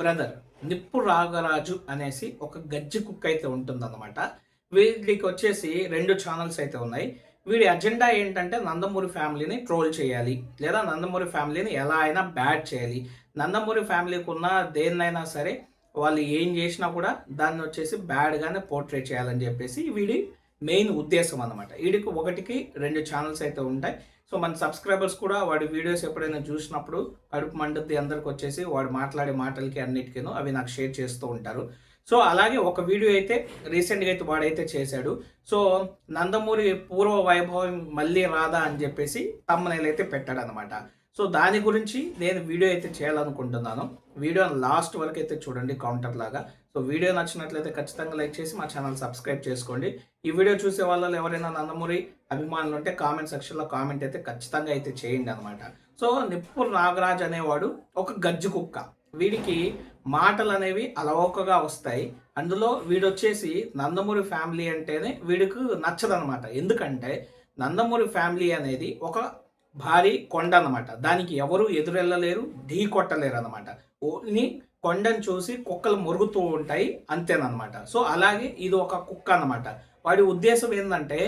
Brother నిప్పు రాగరాజు అనేసి ఒక గజ్జి కుక్క అయితే ఉంటుందన్నమాట. వీడికి వచ్చేసి రెండు ఛానల్స్ అయితే ఉన్నాయి. వీడి అజెండా ఏంటంటే నందమూరి ఫ్యామిలీని ట్రోల్ చేయాలి లేదా నందమూరి ఫ్యామిలీని ఎలా అయినా బ్యాడ్ చేయాలి. నందమూరి ఫ్యామిలీకి ఉన్న దేన్నైనా సరే వాళ్ళు ఏం చేసినా కూడా దాన్ని వచ్చేసి బ్యాడ్గానే పోర్ట్రేట్ చేయాలని చెప్పేసి వీడి మెయిన్ ఉద్దేశం అనమాట వీడికి ఒకటికి రెండు ఛానల్స్ అయితే ఉంటాయి. సో మన సబ్స్క్రైబర్స్ కూడా వాడి వీడియోస్ ఎప్పుడైనా చూసినప్పుడు కడుపు మండుద్ది అందరికి వచ్చేసి వాడు మాట్లాడే మాటలకి అన్నిటికీను అవి నాకు షేర్ చేస్తూ ఉంటారు. సో అలాగే ఒక వీడియో అయితే రీసెంట్గా అయితే వాడైతే చేశాడు. సో నందమూరి పూర్వ వైభవం మళ్ళీ రాదా అని చెప్పేసి తమ్మనేలు అయితే పెట్టాడు అనమాట సో దాని గురించి నేను వీడియో అయితే చేయాలనుకుంటున్నాను. వీడియో లాస్ట్ వరకు అయితే చూడండి కౌంటర్ లాగా సో వీడియో నచ్చినట్లయితే ఖచ్చితంగా లైక్ చేసి మా ఛానల్ సబ్స్క్రైబ్ చేసుకోండి. ఈ వీడియో చూసే వాళ్ళు ఎవరైనా నందమూరి అభిమానులు ఉంటే కామెంట్ సెక్షన్లో కామెంట్ అయితే ఖచ్చితంగా అయితే చేయండి అనమాట సో నిప్పుర్ నాగరాజ్ అనేవాడు ఒక గజ్జు కుక్క. వీడికి మాటలు అనేవి అలవోకగా వస్తాయి. అందులో వీడొచ్చేసి నందమూరి ఫ్యామిలీ అంటేనే వీడికి నచ్చదనమాట ఎందుకంటే నందమూరి ఫ్యామిలీ అనేది ఒక భారీ కొండ అనమాట దానికి ఎవరు ఎదురెళ్ళలేరు ఢీ కొట్టలేరు అనమాట ఓన్లీ కొండను చూసి కుక్కలు మురుగుతూ ఉంటాయి అంతేనమాట సో అలాగే ఇది ఒక కుక్క అనమాట వాడి ఉద్దేశం ఏంటంటే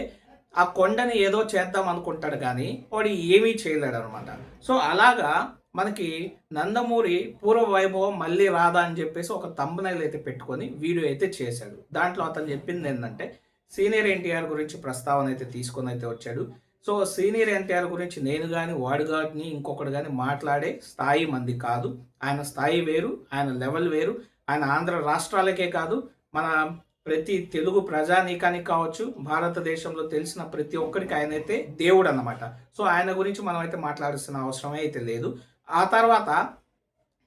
ఆ కొండని ఏదో చేద్దాం అనుకుంటాడు కానీ వాడు ఏమీ చేయలేడు అనమాట సో అలాగా మనకి నందమూరి పూర్వ వైభవం మళ్ళీ రాదా అని చెప్పేసి ఒక తమ్మునైల్ అయితే పెట్టుకొని వీడియో అయితే చేశాడు. దాంట్లో అతను చెప్పింది ఏంటంటే సీనియర్ ఎన్టీఆర్ గురించి ప్రస్తావన అయితే తీసుకొని అయితే వచ్చాడు. సో సీనియర్ ఎన్టీఆర్ గురించి నేను కానీ వాడు కానీ ఇంకొకటి కానీ మాట్లాడే స్థాయి మంది కాదు. ఆయన స్థాయి వేరు ఆయన లెవెల్ వేరు. ఆయన ఆంధ్ర రాష్ట్రాలకే కాదు మన ప్రతి తెలుగు ప్రజానీకానికి కావచ్చు భారతదేశంలో తెలిసిన ప్రతి ఒక్కరికి ఆయన అయితే దేవుడు అన్నమాట సో ఆయన గురించి మనం అయితే మాట్లాడుతున్న అవసరమే అయితే లేదు. ఆ తర్వాత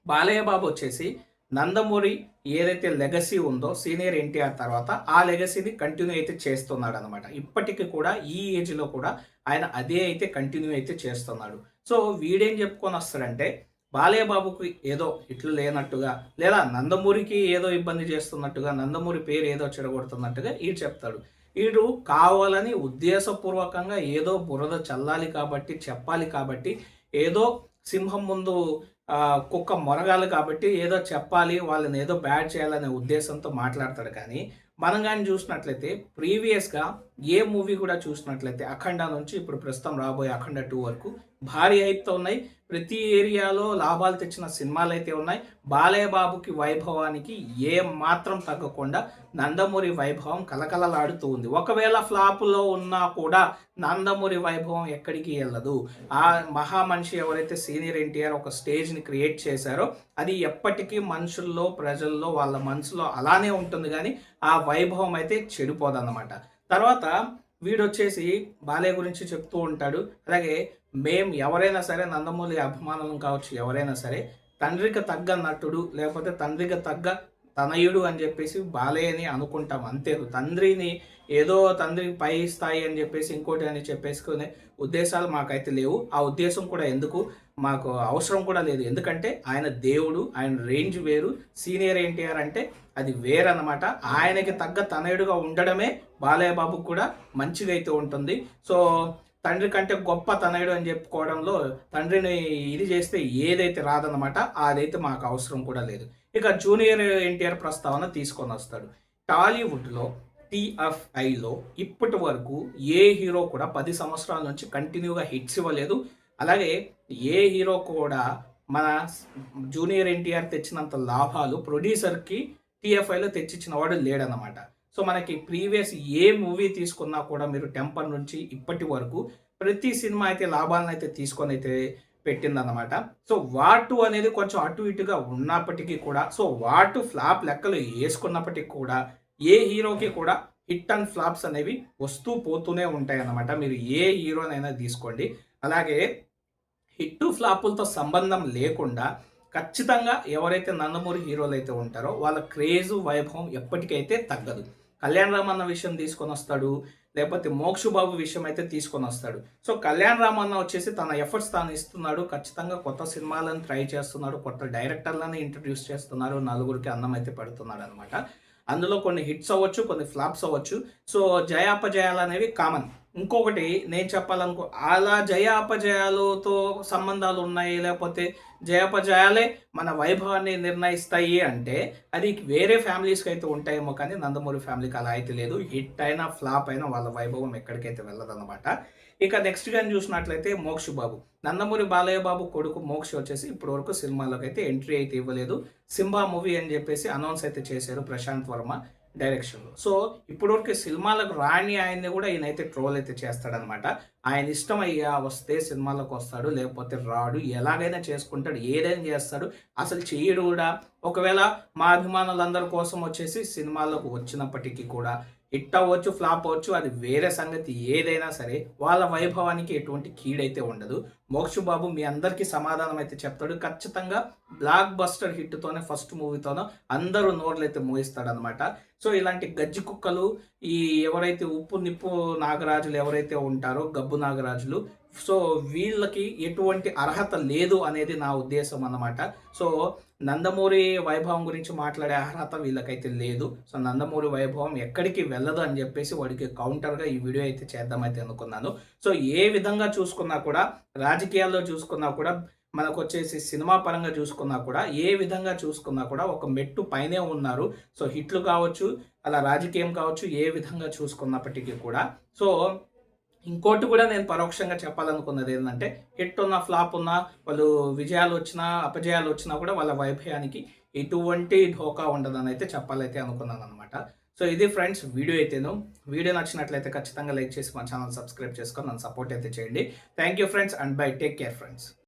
బాలయ్య బాబు వచ్చేసి నందమూరి ఏదైతే లెగసీ ఉందో సీనియర్ ఎన్టీఆర్ తర్వాత ఆ లెగసీని కంటిన్యూ అయితే చేస్తున్నాడు అనమాట ఇప్పటికీ కూడా ఈ ఏజ్లో కూడా ఆయన అదే అయితే కంటిన్యూ అయితే చేస్తున్నాడు. సో వీడేం చెప్పుకొని వస్తాడంటే బాలయ్యబాబుకి ఏదో ఇట్లు లేనట్టుగా లేదా నందమూరికి ఏదో ఇబ్బంది చేస్తున్నట్టుగా నందమూరి పేరు ఏదో చెడగొడుతున్నట్టుగా ఈడు చెప్తాడు. వీడు కావాలని ఉద్దేశపూర్వకంగా ఏదో బురద చల్లాలి కాబట్టి చెప్పాలి కాబట్టి ఏదో సింహం ముందు కుక్క మొరగాలి కాబట్టి ఏదో చెప్పాలి వాళ్ళని ఏదో బ్యాడ్ చేయాలనే ఉద్దేశంతో మాట్లాడతాడు. కానీ మనం కానీ చూసినట్లయితే ప్రీవియస్గా ఏ మూవీ కూడా చూసినట్లయితే అఖండ నుంచి ఇప్పుడు ప్రస్తుతం రాబోయే అఖండ టూ వరకు భారీ హైప్తో ఉన్నాయి. ప్రతి ఏరియాలో లాభాలు తెచ్చిన సినిమాలు అయితే ఉన్నాయి. బాలయ్య బాబుకి వైభవానికి ఏ మాత్రం తగ్గకుండా నందమూరి వైభవం కలకలలాడుతూ ఉంది. ఒకవేళ ఫ్లాపులో ఉన్నా కూడా నందమూరి వైభవం ఎక్కడికి వెళ్ళదు. ఆ మహా మనిషి ఎవరైతే సీనియర్ ఎన్టీఆర్ ఒక స్టేజ్ని క్రియేట్ చేశారో అది ఎప్పటికీ మనుషుల్లో ప్రజల్లో వాళ్ళ మనసులో అలానే ఉంటుంది. కానీ ఆ వైభవం అయితే చెడిపోదన్నమాట. తర్వాత వీడొచ్చేసి బాలయ్య గురించి చెప్తూ ఉంటాడు. అలాగే మేం ఎవరైనా సరే నందమూలి అభిమానులం కావచ్చు ఎవరైనా సరే తండ్రికి తగ్గ నటుడు లేకపోతే తండ్రికి తగ్గ తనయుడు అని చెప్పేసి బాలయ్యని అనుకుంటాం అంతే. తండ్రిని ఏదో తండ్రి పై స్థాయి అని చెప్పేసి ఇంకోటి అని చెప్పేసుకునే ఉద్దేశాలు మాకైతే లేవు. ఆ ఉద్దేశం కూడా ఎందుకు? మాకు అవసరం కూడా లేదు. ఎందుకంటే ఆయన దేవుడు ఆయన రేంజ్ వేరు. సీనియర్ ఎన్టీఆర్ అంటే అది వేరనమాట ఆయనకి తగ్గ తనయుడుగా ఉండడమే బాలయ్య బాబుకు కూడా మంచిదైతే ఉంటుంది. సో తండ్రి కంటే గొప్ప తనయుడు అని చెప్పుకోవడంలో తండ్రిని ఇది చేస్తే ఏదైతే రాదనమాట అదైతే మాకు అవసరం కూడా లేదు. ఇక జూనియర్ ఎన్టీఆర్ ప్రస్తావన తీసుకొని వస్తాడు. టాలీవుడ్లో టీఎఫ్ఐలో ఇప్పటి వరకు ఏ హీరో కూడా పది సంవత్సరాల నుంచి కంటిన్యూగా హిట్స్ ఇవ్వలేదు. అలాగే ఏ హీరో కూడా మన జూనియర్ ఎన్టీఆర్ తెచ్చినంత లాభాలు ప్రొడ్యూసర్కి టీఎఫ్ఐలో తెచ్చిచ్చిన వాడు లేడనమాట సో మనకి ప్రీవియస్ ఏ మూవీ తీసుకున్నా కూడా మీరు టెంపర్ నుంచి ఇప్పటి వరకు ప్రతి సినిమా అయితే లాభాలను అయితే తీసుకొని అయితే పెట్టిందన్నమాట. సో వాటు అనేది కొంచెం అటు ఇటుగా ఉన్నప్పటికీ కూడా సో వాటు ఫ్లాప్ లెక్కలు వేసుకున్నప్పటికీ కూడా ఏ హీరోకి కూడా హిట్ అండ్ ఫ్లాప్స్ అనేవి వస్తూ పోతూనే ఉంటాయి అన్నమాట మీరు ఏ హీరోనైనా తీసుకోండి. అలాగే హిట్ ఫ్లాపులతో సంబంధం లేకుండా ఖచ్చితంగా ఎవరైతే నందమూరి హీరోలు అయితే ఉంటారో వాళ్ళ క్రేజు వైభవం ఎప్పటికైతే తగ్గదు. కళ్యాణ్ రామ్ అన్న విషయం తీసుకొని వస్తాడు లేకపోతే మోక్షబాబు విషయం అయితే తీసుకొని వస్తాడు. సో కళ్యాణ్ రామ్ అన్న వచ్చేసి తన ఎఫర్ట్స్ తాను ఇస్తున్నాడు ఖచ్చితంగా కొత్త సినిమాలను ట్రై చేస్తున్నాడు కొత్త డైరెక్టర్లను ఇంట్రడ్యూస్ చేస్తున్నారు నలుగురికి అన్నం అయితే పెడుతున్నాడు అనమాట అందులో కొన్ని హిట్స్ అవ్వచ్చు కొన్ని ఫ్లాప్స్ అవ్వచ్చు. సో జయాపజయాలు అనేవి కామన్ ఇంకొకటి నేను చెప్పాలనుకో అలా జయ అపజయాలతో సంబంధాలు ఉన్నాయి లేకపోతే జయాపజయాలే మన వైభవాన్ని నిర్ణయిస్తాయి అంటే అది వేరే ఫ్యామిలీస్కి అయితే ఉంటాయేమో కానీ నందమూరి ఫ్యామిలీకి అలా అయితే లేదు. హిట్ అయినా ఫ్లాప్ అయినా వాళ్ళ వైభవం ఎక్కడికైతే వెళ్ళదన్నమాట. ఇక నెక్స్ట్ కానీ చూసినట్లయితే మోక్ష బాబు. నందమూరి బాలయ్య బాబు కొడుకు మోక్ష వచ్చేసి ఇప్పటి వరకు సినిమాలోకి అయితే ఎంట్రీ అయితే ఇవ్వలేదు. సింబా మూవీ అని చెప్పేసి అనౌన్స్ అయితే చేశారు ప్రశాంత్ వర్మ. డైరెక్షన్లో సో ఇప్పటివరకు సినిమాలకు రాని ఆయన్ని కూడా ఈయనైతే అయితే ట్రోల్ అయితే చేస్తాడనమాట. ఆయన ఇష్టం అయ్యా వస్తే సినిమాలకు వస్తాడు లేకపోతే రాడు ఎలాగైనా చేసుకుంటాడు ఏదైనా చేస్తాడు. అసలు చేయడు కూడా. ఒకవేళ మా అభిమానులందరి కోసం వచ్చేసి సినిమాలకు వచ్చినప్పటికీ కూడా హిట్ అవ్వచ్చు ఫ్లాప్ అవ్వచ్చు అది వేరే సంగతి. ఏదైనా సరే వాళ్ళ వైభవానికి ఎటువంటి కీడైతే ఉండదు. మోక్ష బాబు మీ అందరికీ సమాధానం అయితే చెప్తాడు. ఖచ్చితంగా బ్లాక్ బస్టర్ హిట్తోనే ఫస్ట్ మూవీతోనో అందరూ నోర్లు అయితే మూయిస్తాడనమాట సో ఇలాంటి గజ్జి కుక్కలు ఈ ఎవరైతే ఉప్పు నిప్పు నాగరాజులు ఎవరైతే ఉంటారో గబ్బు నాగరాజులు సో వీళ్ళకి ఎటువంటి అర్హత లేదు అనేది నా ఉద్దేశం అన్నమాట. సో నందమూరి వైభవం గురించి మాట్లాడే అర్హత వీళ్ళకైతే లేదు. సో నందమూరి వైభవం ఎక్కడికి వెళ్ళదు అని చెప్పేసి వాడికి కౌంటర్గా ఈ వీడియో అయితే చేద్దామైతే అనుకున్నాను. సో ఏ విధంగా చూసుకున్నా కూడా రాజకీయాల్లో చూసుకున్నా కూడా మనకు వచ్చేసి సినిమా పరంగా చూసుకున్నా కూడా ఏ విధంగా చూసుకున్నా కూడా ఒక మెట్టు పైనే ఉన్నారు. సో హిట్లు కావచ్చు అలా రాజకీయం కావచ్చు ఏ విధంగా చూసుకున్నప్పటికీ కూడా. సో ఇంకోటి కూడా నేను పరోక్షంగా చెప్పాలనుకున్నది ఏంటంటే హిట్ ఉన్న ఫ్లాప్ ఉన్న వాళ్ళు విజయాలు వచ్చినా అపజయాలు వచ్చినా కూడా వాళ్ళ వైభయానికి ఎటువంటి ఢోకా ఉండదని అయితే చెప్పాలైతే అనుకున్నాను అనమాట సో ఇది ఫ్రెండ్స్ వీడియో అయితేను. వీడియో నచ్చినట్లయితే ఖచ్చితంగా లైక్ చేసి మా ఛానల్ సబ్స్క్రైబ్ చేసుకొని నన్ను సపోర్ట్ అయితే చేయండి. Thank you friends and bye. Take care friends.